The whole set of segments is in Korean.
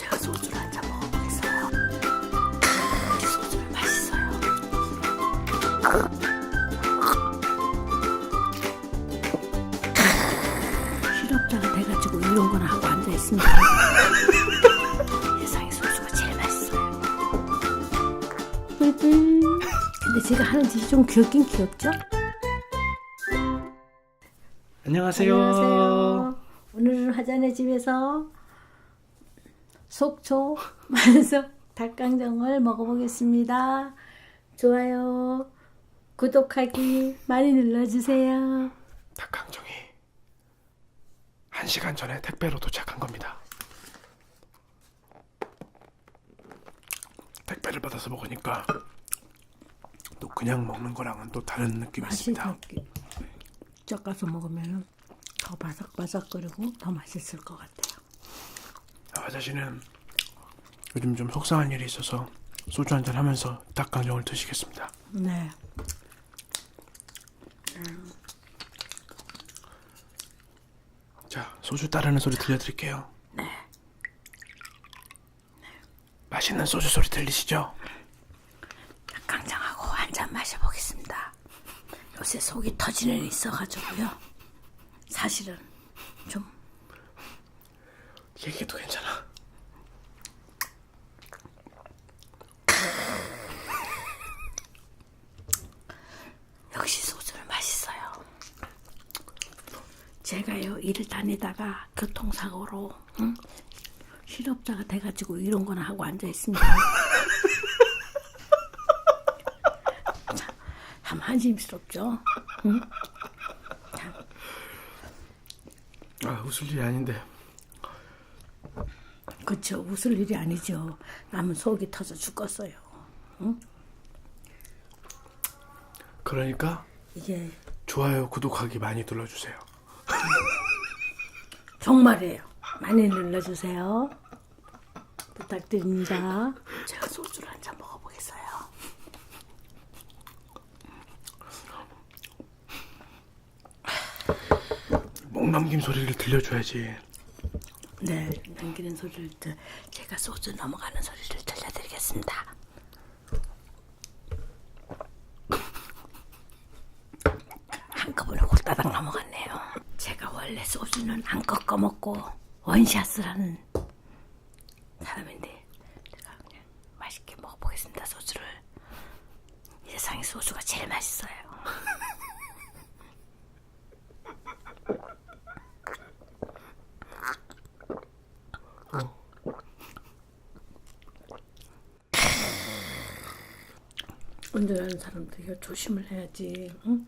제가 소주를 한 잔 먹어보겠어요. 소주는 맛있어요. 실업자가 돼가지고 이런 거나 하고 앉아 있습니다. 세상에 소주가 제일 맛있어요. 근데 제가 하는 짓이 좀 귀엽긴 귀엽죠? 안녕하세요. 안녕하세요. 오늘은 화전의 집에서 속초 만석 닭강정을 먹어보겠습니다. 좋아요, 구독하기 많이 눌러주세요. 닭강정이 한 시간 전에 택배로 도착한 겁니다. 택배를 받아서 먹으니까 또 그냥 먹는 거랑은 또 다른 느낌이 맛이 있습니다. 적 가서 먹으면 더 바삭바삭거리고 더 맛있을 것 같아요. 씨는 요즘 좀 속상한 일이 있어서 소주 한잔 하면서 닭강정을 드시겠습니다. 네. 자, 소주 따르는 소리 들려드릴게요. 네. 맛있는 소주 소리 들리시죠? 닭강정하고 한 잔 마셔보겠습니다. 요새 속이 터지는 일이 있어가지고요. 사실은 좀 얘기해도 괜찮아. 역시 소주는 맛있어요. 제가요 일을 다니다가 교통사고로 응? 실업자가 돼가지고 이런 거나 하고 앉아 있습니다. 참, 참 한심스럽죠. 아, 웃을 일이 아닌데. 그쵸 웃을 일이 아니죠. 남은 속이 터져 죽겠어요. 그러니까 이게 좋아요, 구독하기 많이 눌러주세요. 정말이에요. 많이 눌러주세요. 부탁드립니다. 제가 소주를 한 잔 먹어보겠어요. 목 넘김 소리를 들려줘야지. 네, 남기는 소리를 들, 제가 소주 넘어가는 소리를 들려드리겠습니다. 한꺼번에 홀따닥 넘어갔네요. 제가 원래 소주는 안 꺾어 먹고 원샷을 하는 사람인데 제가 그냥 맛있게 먹어보겠습니다. 소주를 이 세상에 소주가 제일 맛있어요. 운전하는 이거 조심을 해야지. 응?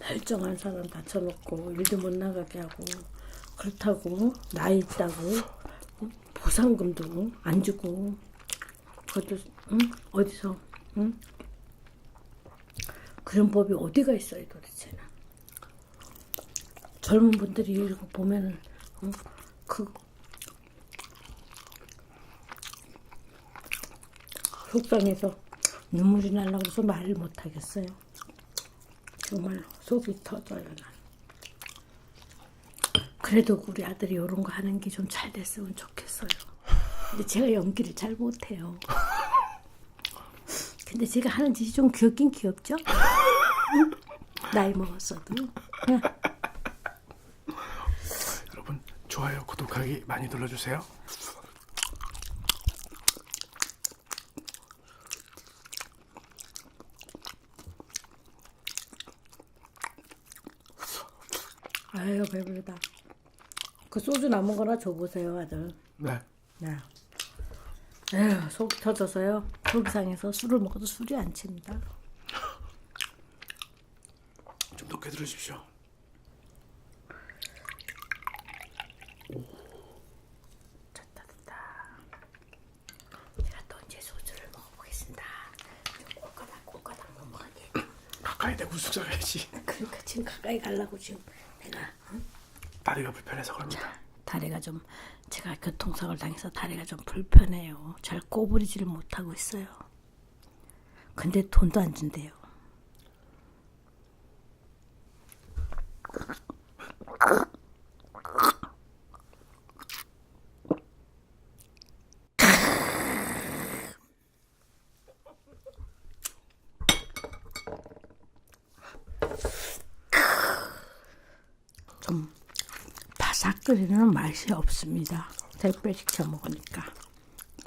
멀쩡한 사람 다쳐놓고 일도 못 나가게 하고 그렇다고 나이 있다고 응? 보상금도 안 주고 그것도 응? 어디서 응? 그런 법이 어디가 있어요 도대체는 젊은 분들이 이거 보면은 응? 그 속상해서 눈물이 날라고 해서 말을 못 하겠어요. 정말 속이 터져요, 난. 그래도 우리 아들이 이런 거 하는 게 좀 잘 됐으면 좋겠어요. 근데 제가 연기를 잘 못해요. 근데 제가 하는 짓이 좀 귀엽긴 귀엽죠? 응? 나이 먹었어도. 응. 여러분, 좋아요, 구독하기 많이 눌러주세요. 배부르다. 그 소주 남은 거나 줘보세요, 아들. 네. 네. 에휴, 속 터져서요. 속이 상해서 술을 먹어도 술이 안 칩니다. 좀 높게 들으십시오. 좋다, 좋다. 제가 또 이제 소주를 먹어보겠습니다. 좀 꼬까닥, 꼬까닥 넘어가게. 가까이 대고 숙사해야지. 그러니까 지금 가까이 가려고 지금 내가 응? 다리가 불편해서 그럽니다. 다리가 좀 제가 교통사고를 당해서 다리가 좀 불편해요. 잘 꼬부리지를 못하고 있어요. 근데 돈도 안 준대요. 끓이는 맛이 없습니다. 택배 시켜 먹으니까.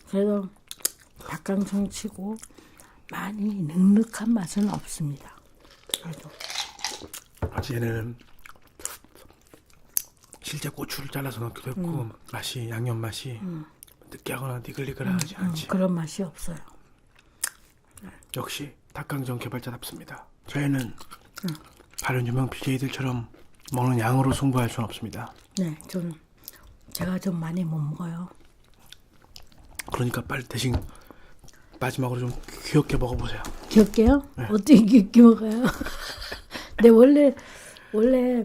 그래서 닭강정 치고 많이 눅눅한 맛은 없습니다. 그래도 아직 얘네는 실제 고추를 잘라서 넣기도 했고 맛이 양념 맛이 느끼하거나 니글니글하지 음, 않지. 그런 맛이 없어요. 역시 닭강정 개발자답습니다. 저희는 다른 유명 BJ들처럼 먹는 양으로 승부할 수는 없습니다. 네, 좀 제가 좀 많이 못 먹어요. 그러니까 빨리 대신 마지막으로 좀 귀엽게 먹어보세요. 귀엽게요? 어떻게 귀엽게 먹어요? 네 원래 원래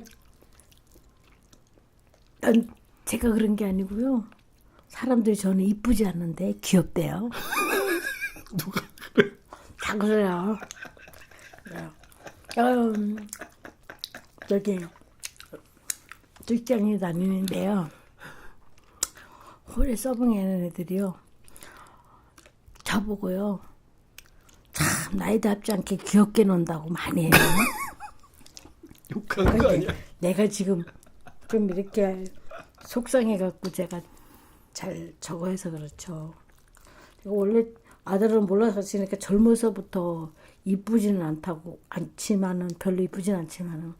난 제가 그런 게 아니고요. 사람들이 저는 이쁘지 않는데 귀엽대요. 누가 다 그래요. 그래요. 음, 저기 직장에 다니는데요. 홀에 서빙하는 애들이요. 저보고요. 참 나이답지 않게 귀엽게 논다고 많이 해요. 욕하는 거 아니야? 내가 지금 좀 이렇게 속상해갖고 제가 잘 저거 해서 그렇죠. 원래 아들은 몰라서 지니까 젊어서부터 이쁘지는 않다고 않지만은 별로 이쁘진 않지만은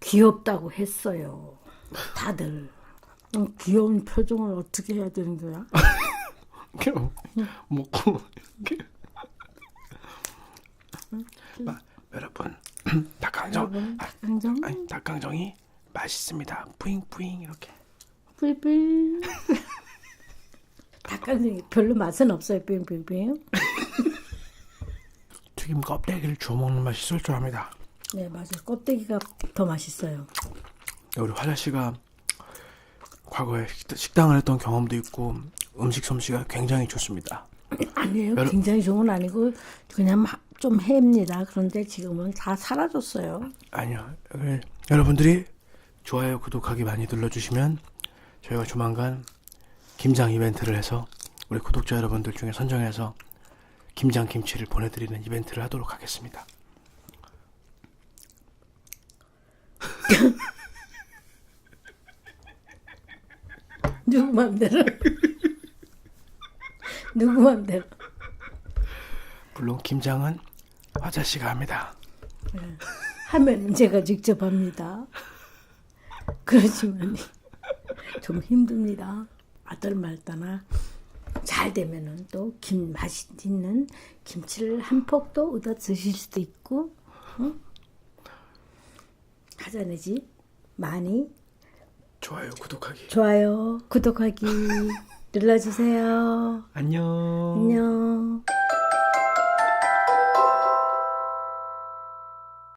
귀엽다고 했어요. 다들 음, 귀여운 표정을 어떻게 해야 되는 거야? 먹고 이렇게. 마, 여러분 닭강정 여러분 아, 닭강정 아니 닭강정이 맛있습니다. 뿌잉뿌잉 이렇게. 뿔뿔 닭강정이 별로 맛은 없어요. 빙빙빙. 튀김 껍데기를 주워 먹는 맛이 압니다. 네 맞아요. 껍데기가 더 맛있어요. 우리 화자 씨가 과거에 식- 식당을 했던 경험도 있고 음식 솜씨가 굉장히 좋습니다. 아니에요. 여러- 굉장히 좋은 건 아니고 그냥 마- 좀 해입니다. 그런데 지금은 다 사라졌어요. 아니요. 그, 여러분들이 좋아요, 구독하기 많이 눌러주시면 저희가 조만간 김장 이벤트를 해서 우리 구독자 여러분들 중에 선정해서 김장 김치를 보내드리는 이벤트를 하도록 하겠습니다. 누구 맘대로. 누구 맘대로. 물론 김장은 화자 씨가 합니다. 하면은 제가 직접 합니다. 그렇지만 좀 힘듭니다. 아들 말따나 잘 되면은 또 김 맛있는 김치를 한 폭도 얻어 드실 수도 있고, 응? 하자네지 많이 좋아요, 구독하기. 좋아요, 구독하기 눌러주세요. 안녕. 안녕.